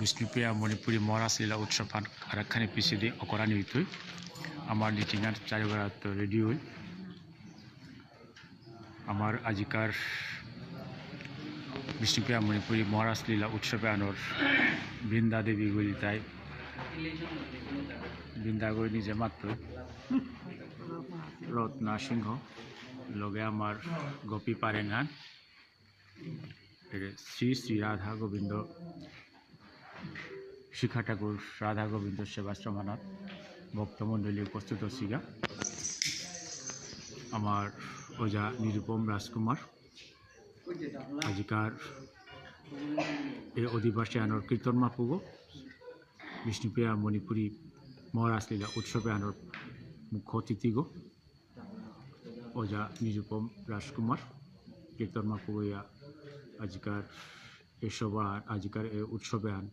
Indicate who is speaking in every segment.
Speaker 1: বিষ্ণুপ্ৰিয়া মণিপুৰী মহাৰাজ লীলা উৎসৱ আৰক্ষানি পিছিদি অকৰাণী উঠৈ আমাৰ লিটিঙাত চাৰিগৰাত ৰেডি হৈ আমাৰ আজিকাৰ বিষ্ণুপ্ৰিয়া মণিপুৰী মহাৰাজ লীলা উৎসৱে আনৰ বৃন্দা দেৱী বুলি তাই। বৃন্দা কৰি নিজে মাত্ৰ ৰত্না সিংহ, লগে আমাৰ গোপী পাৰেঙান শ্রী শ্রী রাধা গোবিন্দ। শিখা ঠাকুর, রাধা গোবিন্দ সেবাশ্রমানাথ ভক্তমণ্ডলী উপস্থিত ছিগা আমার ওজা নিরুপম রাজকুমার, আজিকার এই অধিবাসী আনর কীর্তন মাপুগ, বিষ্ণুপ্রিয়া মণিপুরী মহারাজ লীলা উৎসবে আনর মুখ্য অতিথি গো ওজা নিরুপম রাজকুমার, কীর্তন মাপুগিয়া আজিকার এই সভা, আজিকার এই উৎসবে আন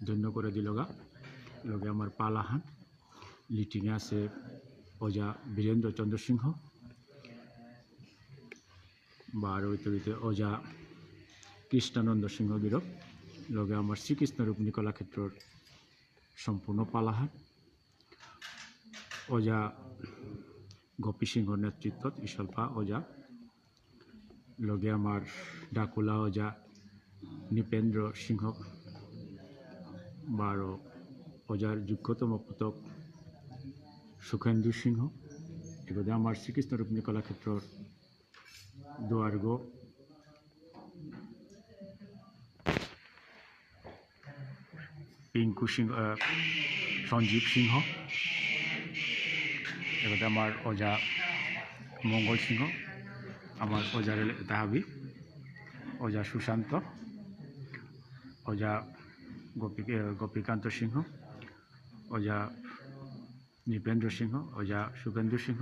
Speaker 1: ধন্য করে দিলগা লগে আমার পালাহান লিটিংয়ে আছে ওজা বীরেন্দ্র চন্দ্র সিংহ বা ইত্যাদিতে ওজা কৃষ্ণানন্দ সিংহ বীরক লগে আমার শ্রীকৃষ্ণ রূপনী কলাক্ষেত্রর সম্পূর্ণ পালাহান। ওজা গোপী সিংহর নেতৃত্বত ইসল্পা ওজা লগে আমার ডাকুলা ওজা নৃপেন্দ্র সিংহ বারো। ওজার যোগ্যতম পুতক সুখেন্দু সিংহ। এগুলো আমার শ্রীকৃষ্ণ রূপনী কলাক্ষেত্রর দুয়ার্গ পিঙ্কু সিংহ সঞ্জীব সিংহ। এগুলো আমার ওজা মঙ্গল সিংহ। আমার ওজার তাহাবি। ওজা সুশান্ত। ওজা গোপী গোপীকান্ত সিংহ ওজা নৃপেন্দ্র সিংহ ওজা শুভেন্দু সিংহ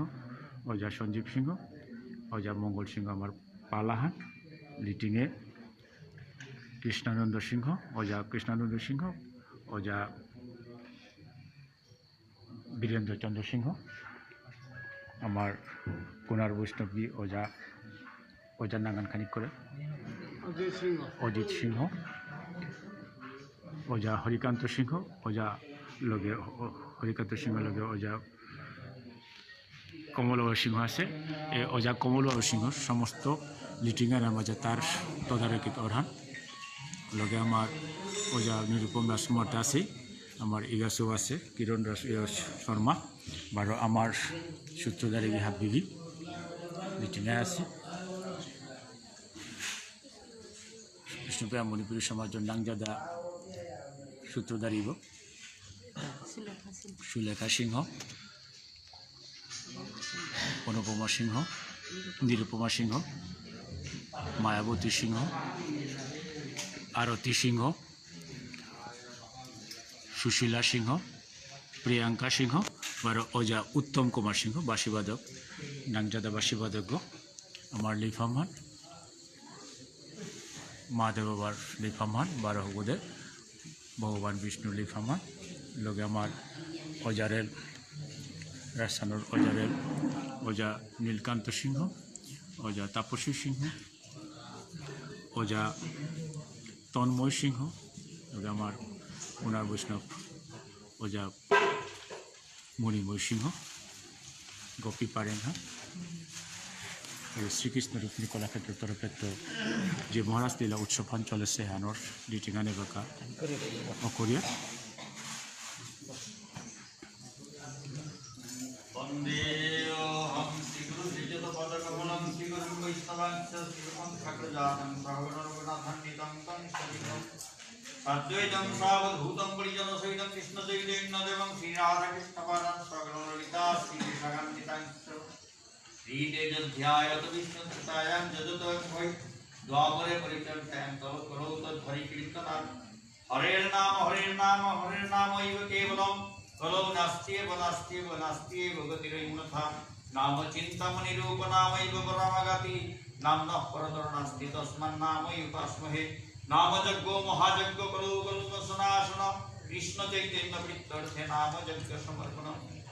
Speaker 1: ওজা সঞ্জীব সিংহ ওজা মঙ্গল সিংহ আমার পালাহান লিটিংয়ে কৃষ্ণানন্দ সিংহ ওজা কৃষ্ণানন্দ সিংহ ওজা বীরেন্দ্র চন্দ্র সিংহ আমার কোনার বৈষ্ণবী ওজা ওজা নাগান খানিক করে অজিত সিংহ ওজা হরিকান্ত সিংহ, ওজা লগে হরিকান্ত সিংহ লগে ওজা কমলবাবু সিংহ আছে। এই ওজা কমলবাবু সিংহ সমস্ত লিটিংয়ের মাঝে তার তদারকিত অরহান। লগে আমার ওজা নিরুপম রাজকুমারটা আছে, আমার ইগাসু আছে, কিরণ ইয়া শর্মা, বারো, আমার সূত্রধারী বিহাব বিবি লিটিংয়ে আছে। বিষ্ণুপ্রিয়া মণিপুরী সমাজের নাংজাদা সূত্রধারী গো সুলেখা সিংহ, অনুপমা সিংহ, নিরুপমা সিংহ, মায়াবতী সিংহ, আরতি সিংহ, সুশীলা সিংহ, প্রিয়াঙ্কা সিংহ আর অজা উত্তম কুমার সিংহ, বাসীবাদক নাংজাদা বাসীবাদক গো, আমার লিফামান মহাদেব বাবার লিফামান বারো গুদে ভগবান বিষ্ণু লিফামান লগে আমার অজারের রাজস্থানের অজারের অজা নীলকান্ত সিংহ, অজা তাপসী সিংহ, অজা তন্ময় সিংহ, লগে আমার ওনার বৈষ্ণব, অজা মণিময় সিংহ, গোপী পারেঙ্গা এই শ্রীকৃষ্ণ রূপী কলাক্ষেত্রের তরফে তো যে মহারাজ লীলা উৎসব চলেছে হানোর ডিটিঙানে বাঁকা অকরিয়া
Speaker 2: অদ্বৈতম সাবধূতম কৃষ্ণ स्वगणललिता श्रीविशाखान्वितांश्च श्रीतेजध्यायत विष्णुसुतायां जजतं वै द्वापरे परिचर्चायां तव करो तद्धरिकीर्तनात् हरेर् नाम हरेर् नाम हरेर् नाम इव केवलम् कलौ नास्त्येव नास्त्येव नास्त्येव गतिरैमथा नाम चिन्तामणिरूपनामैव परामगति नाम्नः परतरो नास्ति तस्मान्नामैव उपास्महे नाम यज्ञो महायज्ञो कलौ कल्पसनाशन कृष्ण चैतन्य वृत्तर्थे नाम यज्ञ समर्पणम्